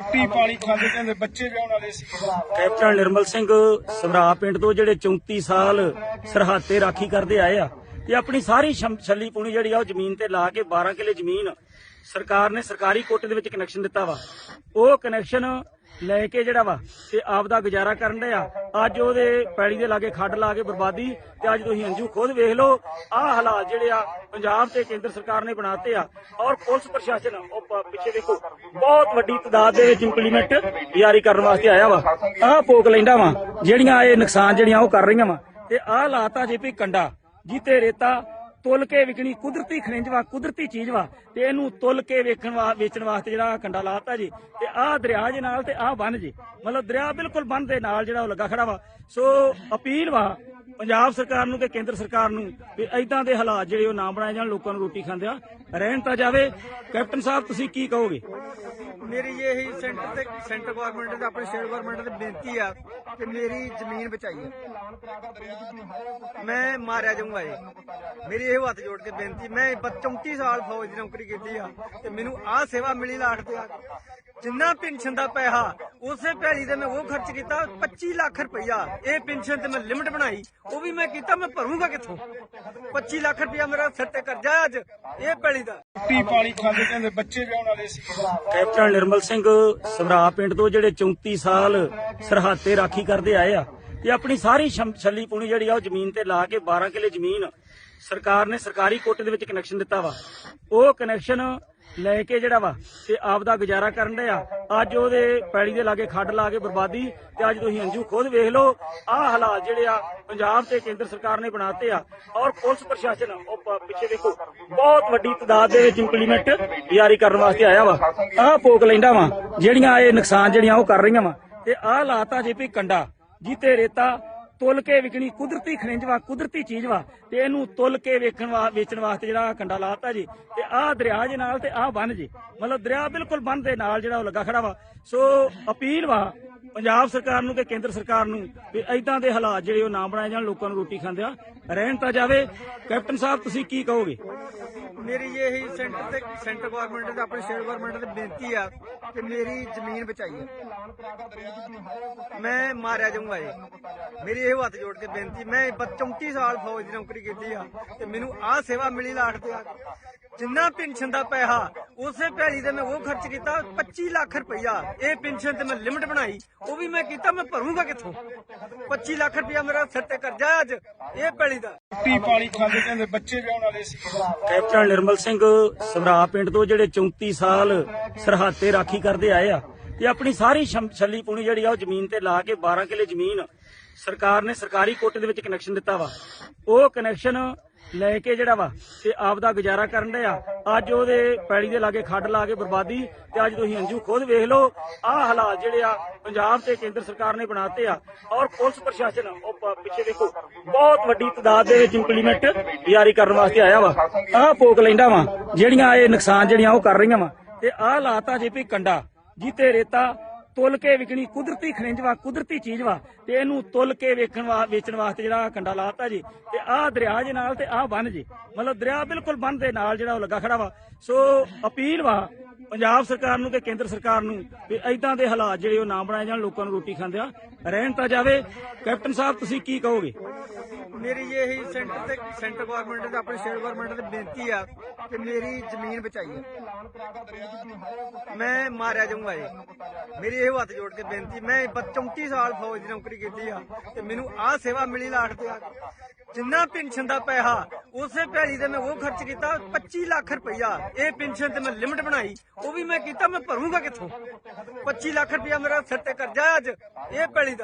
ਰੋਟੀ ਪਾਣੀ ਖਾਂਦੇ ਜਾਂਦੇ ਬੱਚੇ ਵਿਆਹਣ ਵਾਲੇ ਸੀ। ਕੈਪਟਨ ਨਿਰਮਲ ਸਿੰਘ ਸਮਰਾ ਪਿੰਡ ਤੋਂ ਜਿਹੜੇ 34 ਸਾਲ ਸਰਹੱਦ ਤੇ ਰਾਖੀ ਕਰਦੇ ਆਏ ਆ ਤੇ ਆਪਣੀ ਸਾਰੀ ਛੱਲੀ ਪੂਣੀ ਜਿਹੜੀ ਆ ਉਹ ਜ਼ਮੀਨ ਤੇ ਲਾ ਕੇ 12 ਕਿੱਲੇ ਜ਼ਮੀਨ ਸਰਕਾਰ ਨੇ ਸਰਕਾਰੀ ਕੋਟੇ ਦੇ ਵਿੱਚ ਕਨੈਕਸ਼ਨ ਦਿੱਤਾ ਵਾ। ਉਹ ਕਨੈਕਸ਼ਨ ਲੈ ਕੇ ਜਿਹੜਾ ਵਾ ਤੇ ਆਪ ਦਾ ਗੁਜ਼ਾਰਾ ਕਰਨ ਡਿਆ ਅੱਜ ਉਹਦੇ ਪੈੜੀ ਦੇ ਲਾਗੇ ਖੱਡ ਲਾ ਕੇ ਬਰਬਾਦੀ ਤੇ ਅੱਜ ਤੁਸੀਂ ਅੰਜੂ ਖੁਦ ਵੇਖ ਲਓ, ਆਹ ਹਾਲਾਤ ਜਿਹੜੇ ਆ ਪੰਜਾਬ ਤੇ ਕੇਂਦਰ ਸਰਕਾਰ ਨੇ ਬਣਾਤੇ ਆ ਔਰ ਪੁਲਿਸ ਪ੍ਰਸ਼ਾਸਨ, ਉਹ ਪਿੱਛੇ ਦੇਖੋ, ਬਹੁਤ ਵੱਡੀ ਤਾਦਾਦ ਦੇ ਵਿੱਚ ਇੰਪਲੀਮੈਂਟ ਜਾਰੀ ਕਰਨ ਵਾਸਤੇ ਆਇਆ ਵਾ। ਆਹ ਪੋਕ ਲੈਂਦਾ ਵਾ, ਜਿਹੜੀਆਂ ਇਹ ਨੁਕਸਾਨ ਜਿਹੜੀਆਂ ਉਹ ਕਰ ਰਹੀਆਂ ਵਾ। ਤੇ ਆਹ ਲਾਤਾ ਜੇ ਵੀ ਕੰਡਾ ਜੀਤੇ ਰੇਤਾ ਤੁਲ ਕੇ ਵਿਕਣੀ ਕੁਦਰਤੀ ਖਣਿਜ ਵਾ, ਕੁਦਰਤੀ ਚੀਜ਼ ਵਾ, ਤੇ ਇਹਨੂੰ ਤੁਲ ਕੇ ਵੇਖਣ ਵਾ, ਵੇਚਣ ਵਾਸਤੇ ਜਿਹੜਾ ਕੰਡਾ ਲਾਤਾ ਜੀ, ਤੇ ਆਹ ਦਰਿਆ ਦੇ ਨਾਲ ਤੇ ਆਹ ਬੰਨ ਜੀ। ਮਤਲਬ ਦਰਿਆ ਬਿਲਕੁਲ ਬੰਨ ਦੇ ਨਾਲ ਜਿਹੜਾ ਉਹ ਲੱਗਾ ਖੜਾ ਵਾ। ਸੋ ਅਪੀਲ ਵਾ ਪੰਜਾਬ ਸਰਕਾਰ ਨੂੰ ਤੇ ਕੇਂਦਰ ਸਰਕਾਰ ਨੂੰ ਵੀ ਐਦਾਂ ਦੇ ਹਾਲਾਤ ਜਿਹੜੇ ਉਹ ਨਾ ਬਣਾਏ ਜਾਣ, ਲੋਕਾਂ ਨੂੰ ਰੋਟੀ ਖਾਂਦਿਆਂ ਰਹਿਣ ਤਾਂ ਜਾਵੇ। ਕੈਪਟਨ ਸਾਹਿਬ, ਤੁਸੀਂ ਕੀ ਕਹੋਗੇ? ਮੇਰੀ ਇਹੀ ਸੈਂਟਰ ਤੇ ਸੈਂਟਰ ਗਵਰਨਮੈਂਟ ਤੇ ਆਪਣੇ ਸਟੇਟ ਗਵਰਨਮੈਂਟ ਤੇ ਬੇਨਤੀ ਆ ਕਿ ਮੇਰੀ ਜ਼ਮੀਨ ਬਚਾਈਏ ਮੈਂ ਮਾਰਿਆ ਜਾਊਂਗਾ ਇਹ। ਮੇਰੀ ਇਹ ਹੱਥ ਜੋੜ ਕੇ ਬੇਨਤੀ ਮੈਂ 34 ਸਾਲ ਫੌਜ ਦੀ ਨੌਕਰੀ ਕੀਤੀ ਆ ਤੇ ਮੈਨੂੰ ਆਹ ਸੇਵਾ ਮਿਲੀ ਲਾਟ ਤੇ ਆ। ਜਿੰਨਾ ਪੈਨਸ਼ਨ ਦਾ ਪੈਸਾ ਉਸੇ ਭੈਲੀ ਤੇ ਮੈਂ ਉਹ ਖਰਚ ਕੀਤਾ 25 ਲੱਖ ਰੁਪਈਆ। ਇਹ ਪੈਨਸ਼ਨ ਤੇ ਮੈਂ ਲਿਮਟ ਬਣਾਈ ਉਹ ਵੀ ਮੈਂ ਕੀਤਾ ਮੈਂ ਭਰੂੰਗਾ ਕਿੱਥੋਂ? 25 ਲੱਖ ਰੁਪਈਆ ਮੇਰਾ ਸਿਰ ਤੇ ਕਰਜ਼ਾ ਅੱਜ ਇਹ ਭੈਲੀ ਦਾ। ਰੋਟੀ ਪਾਣੀ ਖਾਂਦੇ ਜਾਂਦੇ ਬੱਚੇ ਵਿਆਹਣ ਵਾਲੇ ਸੀ। ਕੈਪਟਨ ਨਿਰਮਲ ਸਿੰਘ ਸਵਰਾ ਪਿੰਡ ਤੋਂ ਜਿਹੜੇ 34 ਸਾਲ ਸਰਹੱਤੇ ਰਾਖੀ ਕਰਦੇ ਆਏ ਆ ਤੇ ਆਪਣੀ ਸਾਰੀ ਛੱਲੀ ਪੂਣੀ ਜਿਹੜੀ ਆ ਉਹ ਜ਼ਮੀਨ ਤੇ ਲਾ ਕੇ 12 ਕਿਲੇ ਜ਼ਮੀਨ ਸਰਕਾਰ ਨੇ ਸਰਕਾਰੀ ਕੋਟੇ ਦੇ ਵਿੱਚ ਕਨੈਕਸ਼ਨ ਦਿੱਤਾ ਵਾ। ਉਹ ਕਨੈਕਸ਼ਨ ਲੈ ਕੇ ਜਿਹੜਾ ਵਾ ਤੇ ਆਪ ਦਾ ਗੁਜ਼ਾਰਾ ਕਰਨ ਡਿਆ ਅੱਜ ਉਹਦੇ ਪੈੜੀ ਦੇ ਲਾਗੇ ਖੱਡ ਲਾ ਕੇ ਬਰਬਾਦੀ ਤੇ ਅੱਜ ਤੁਸੀਂ ਅੰਜੂ ਖੁਦ ਵੇਖ ਲਓ, ਆਹ ਹਾਲਾਤ ਜਿਹੜੇ ਆ ਪੰਜਾਬ ਤੇ ਕੇਂਦਰ ਸਰਕਾਰ ਨੇ ਬਣਾਤੇ ਆ ਔਰ ਪੁਲਿਸ ਪ੍ਰਸ਼ਾਸਨ, ਉਹ ਪਿੱਛੇ ਦੇਖੋ ਬਹੁਤ ਵੱਡੀ ਤਾਦਾਦ ਦੇ ਵਿੱਚ ਇੰਪਲੀਮੈਂਟ ਜਾਰੀ ਕਰਨ ਵਾਸਤੇ ਆਇਆ ਵਾ। ਆਹ ਪੋਕ ਲੈਂਦਾ ਵਾ, ਜਿਹੜੀਆਂ ਇਹ ਨੁਕਸਾਨ ਜਿਹੜੀਆਂ ਉਹ ਕਰ ਰਹੀਆਂ ਵਾ। ਤੇ ਆਹ ਲਾਤਾ ਜੇ ਵੀ ਕੰਡਾ, ਜਿੱਤੇ ਰੇਤਾ ਤੁਲ ਕੇ ਵਿਕਣੀ ਕੁਦਰਤੀ ਖਣਿਜ ਵਾ, ਕੁਦਰਤੀ ਚੀਜ਼ ਵਾ, ਤੇ ਇਹਨੂੰ ਤੁਲ ਕੇ ਵੇਖਣ ਵਾ, ਵੇਚਣ ਵਾਸਤੇ ਜਿਹੜਾ ਆਹ ਕੰਡਾ ਲਾਤਾ ਜੀ, ਤੇ ਆਹ ਦਰਿਆ ਦੇ ਨਾਲ ਤੇ ਆਹ ਬੰਨ ਜੀ। ਮਤਲਬ ਦਰਿਆ ਬਿਲਕੁਲ ਬੰਨ ਦੇ ਨਾਲ ਜਿਹੜਾ ਉਹ ਲੱਗਾ ਖੜਾ ਵਾ। ਸੋ ਅਪੀਲ ਵਾ ਪੰਜਾਬ ਸਰਕਾਰ ਨੂੰ ਤੇ ਕੇਂਦਰ ਸਰਕਾਰ ਨੂੰ ਵੀ ਐਦਾਂ ਦੇ ਹਾਲਾਤ ਜਿਹੜੇ ਉਹ ਨਾ ਬਣਾਏ ਜਾਣ, ਲੋਕਾਂ ਨੂੰ ਰੋਟੀ ਖਾਂਦਿਆਂ ਰਹਿਣ ਤਾਂ ਜਾਵੇ। ਕੈਪਟਨ ਸਾਹਿਬ, ਤੁਸੀਂ ਕੀ ਕਹੋਗੇ? ਮੇਰੀ ਇਹੀ ਸੈਂਟਰ ਤੇ ਸੈਂਟਰ ਗਵਰਨਮੈਂਟ ਤੇ ਆਪਣੇ ਸਟੇਟ ਗਵਰਨਮੈਂਟ ਤੇ ਬੇਨਤੀ ਆ ਕਿ ਮੇਰੀ ਜ਼ਮੀਨ ਬਚਾਈਏ। ਮੈਂ ਮਾਰਿਆ ਜਾਊਂਗਾ ਇਹ। ਮੇਰੀ ਇਹ ਹੱਥ ਜੋੜ ਕੇ ਬੇਨਤੀ, ਮੈਂ 34 ਸਾਲ ਫੌਜ ਦੀ ਨੌਕਰੀ ਕੀਤੀ ਆ ਤੇ ਮੈਨੂੰ ਆਹ ਸੇਵਾ ਮਿਲੀ ਲਾਟ ਤੇ ਆ। ਜਿੰਨਾ ਪੈਨਸ਼ਨ ਦਾ ਪੈਸਾ ਉਸੇ ਭੈਲੀ ਤੇ ਮੈਂ ਉਹ ਖਰਚ ਕੀਤਾ 25 ਲੱਖ ਰੁਪਈਆ। ਇਹ ਪੈਨਸ਼ਨ ਤੇ ਮੈਂ ਲਿਮਟ ਬਣਾਈ ਉਹ ਵੀ ਮੈਂ ਕੀਤਾ ਮੈਂ ਭਰੂੰਗਾ ਕਿੱਥੋਂ? 25 ਲੱਖ ਰੁਪਈਆ ਮੇਰਾ ਸਿਰ ਤੇ ਕਰਜ਼ਾ ਅੱਜ ਇਹ ਭੈਲੀ ਦਾ। ਰੋਟੀ ਪਾਣੀ ਖਾਂਦੇ ਜਾਂਦੇ ਬੱਚੇ ਵਿਆਹਣ ਵਾਲੇ ਸੀ। ਕੈਪਟਨ ਨਿਰਮਲ ਸਿੰਘ ਸਵਰਾ ਪਿੰਡ ਤੋਂ ਜਿਹੜੇ 34 ਸਾਲ ਸਰਹੱਦ ਤੇ ਰਾਖੀ ਕਰਦੇ ਆਏ ਆ ਤੇ ਆਪਣੀ ਸਾਰੀ ਛੱਲੀ ਪੂਣੀ ਜਿਹੜੀ ਆ ਉਹ ਜ਼ਮੀਨ ਤੇ ਲਾ ਕੇ 12 ਕਿੱਲੇ ਜ਼ਮੀਨ ਸਰਕਾਰ ਨੇ ਸਰਕਾਰੀ ਕੋਟੇ ਦੇ ਵਿੱਚ ਕਨੈਕਸ਼ਨ ਦਿੱਤਾ ਵਾ। ਉਹ ਕਨੈਕਸ਼ਨ ਲੈ ਕੇ ਜਿਹੜਾ ਵਾ ਤੇ ਆਪ ਦਾ ਗੁਜ਼ਾਰਾ ਕਰਨ ਡਿਆ। ਅੱਜ ਉਹਦੇ ਪੈੜੀ ਦੇ ਲਾਗੇ ਖੱਡ ਲਾ ਕੇ ਬਰਬਾਦੀ ਤੇ ਅੱਜ ਤੁਸੀਂ ਅੰਜੂ ਖੁਦ ਵੇਖ ਲਓ, ਆਹ ਹਾਲਾਤ ਜਿਹੜੇ ਆ ਪੰਜਾਬ ਤੇ ਕੇਂਦਰ ਸਰਕਾਰ ਨੇ ਬਣਾਤੇ ਆ ਔਰ ਪੁਲਿਸ ਪ੍ਰਸ਼ਾਸਨ, ਉਹ ਪਿੱਛੇ ਦੇਖੋ, ਬਹੁਤ ਵੱਡੀ ਤਾਦਾਦ ਦੇ ਵਿੱਚ ਇੰਪਲੀਮੈਂਟ ਜਾਰੀ ਕਰਨ ਵਾਸਤੇ ਆਇਆ ਵਾ। ਆਹ ਪੋਕ ਲੈਂਦਾ ਵਾ, ਜਿਹੜੀਆਂ ਇਹ ਨੁਕਸਾਨ ਜਿਹੜੀਆਂ ਉਹ ਕਰ ਰਹੀਆਂ ਵਾ। ਤੇ ਆਹ ਲਾਤਾ ਜੇ ਵੀ ਕੰਡਾ ਜਿੱਤੇ ਰੇਤਾ ਤੁਲ ਕੇ ਵਿਕਣੀ ਕੁਦਰਤੀ ਖਣਿਜ ਵਾ, ਕੁਦਰਤੀ ਚੀਜ਼ ਵਾ, ਤੇ ਇਹਨੂੰ ਤੁਲ ਕੇ ਵੇਖਣ ਵਾ, ਵੇਚਣ ਵਾਸਤੇ ਜਿਹੜਾ ਕੰਡਾ ਲਾਤਾ ਜੀ, ਤੇ ਆਹ ਦਰਿਆ ਦੇ ਨਾਲ ਤੇ ਆਹ ਬੰਨ ਜੀ। ਮਤਲਬ ਦਰਿਆ ਬਿਲਕੁਲ ਬੰਨ ਦੇ ਨਾਲ ਜਿਹੜਾ ਉਹ ਲੱਗਾ ਖੜਾ ਵਾ। ਸੋ ਅਪੀਲ ਵਾ ਪੰਜਾਬ ਸਰਕਾਰ ਨੂੰ ਤੇ ਕੇਂਦਰ ਸਰਕਾਰ ਨੂੰ ਵੀ ਐਦਾਂ ਦੇ ਹਾਲਾਤ ਜਿਹੜੇ ਉਹ ਨਾ ਬਣਾਏ ਜਾਣ, ਲੋਕਾਂ ਨੂੰ ਰੋਟੀ ਖਾਂਦਿਆਂ ਰਹਿਣ ਤਾਂ ਜਾਵੇ। ਕੈਪਟਨ ਸਾਹਿਬ, ਤੁਸੀਂ ਕੀ ਕਹੋਗੇ? ਮੇਰੀ ਇਹੀ ਸੈਂਟਰ ਤੇ ਸੈਂਟਰ ਗਵਰਨਮੈਂਟ ਤੇ, ਆਪਣੇ ਸਟੇਟ ਗਵਰਨਮੈਂਟ ਤੇ ਬੇਨਤੀ ਆ। ਕਿ ਮੇਰੀ ਜ਼ਮੀਨ ਬਚਾਈਏ ਮੈਂ ਮਾਰਿਆ ਜਾਊਂਗਾ ਇਹ। ਮੇਰੀ ਇਹ ਹੱਥ ਜੋੜ ਕੇ ਬੇਨਤੀ, ਮੈਂ 34 ਸਾਲ ਫੌਜ ਦੀ ਨੌਕਰੀ ਕੀਤੀ ਆ ਤੇ ਮੈਨੂੰ ਆਹ ਸੇਵਾ ਮਿਲੀ ਲਾਟ ਤੇ ਆ ਜਿੰਨਾ ਪੈਨਸ਼ਨ ਦਾ ਪੈਸਾ, ਉਸੇ ਭੈਲੀ ਤੇ ਮੈਂ ਉਹ ਖਰਚ ਕੀਤਾ 25 ਲੱਖ ਰੁਪਈਆ ਇਹ ਪੈਨਸ਼ਨ ਤੇ ਮੈਂ ਲਿਮਟ ਬਣਾਈ, ਉਹ ਵੀ ਮੈਂ ਕੀਤਾ, ਮੈਂ ਭਰੂੰਗਾ ਕਿੱਥੋਂ? 25 ਲੱਖ ਰੁਪਈਆ ਮੇਰਾ ਸਿਰ ਤੇ ਕਰਜ਼ਾ ਅੱਜ, ਇਹ ਭੈੜੀ ਦਾ।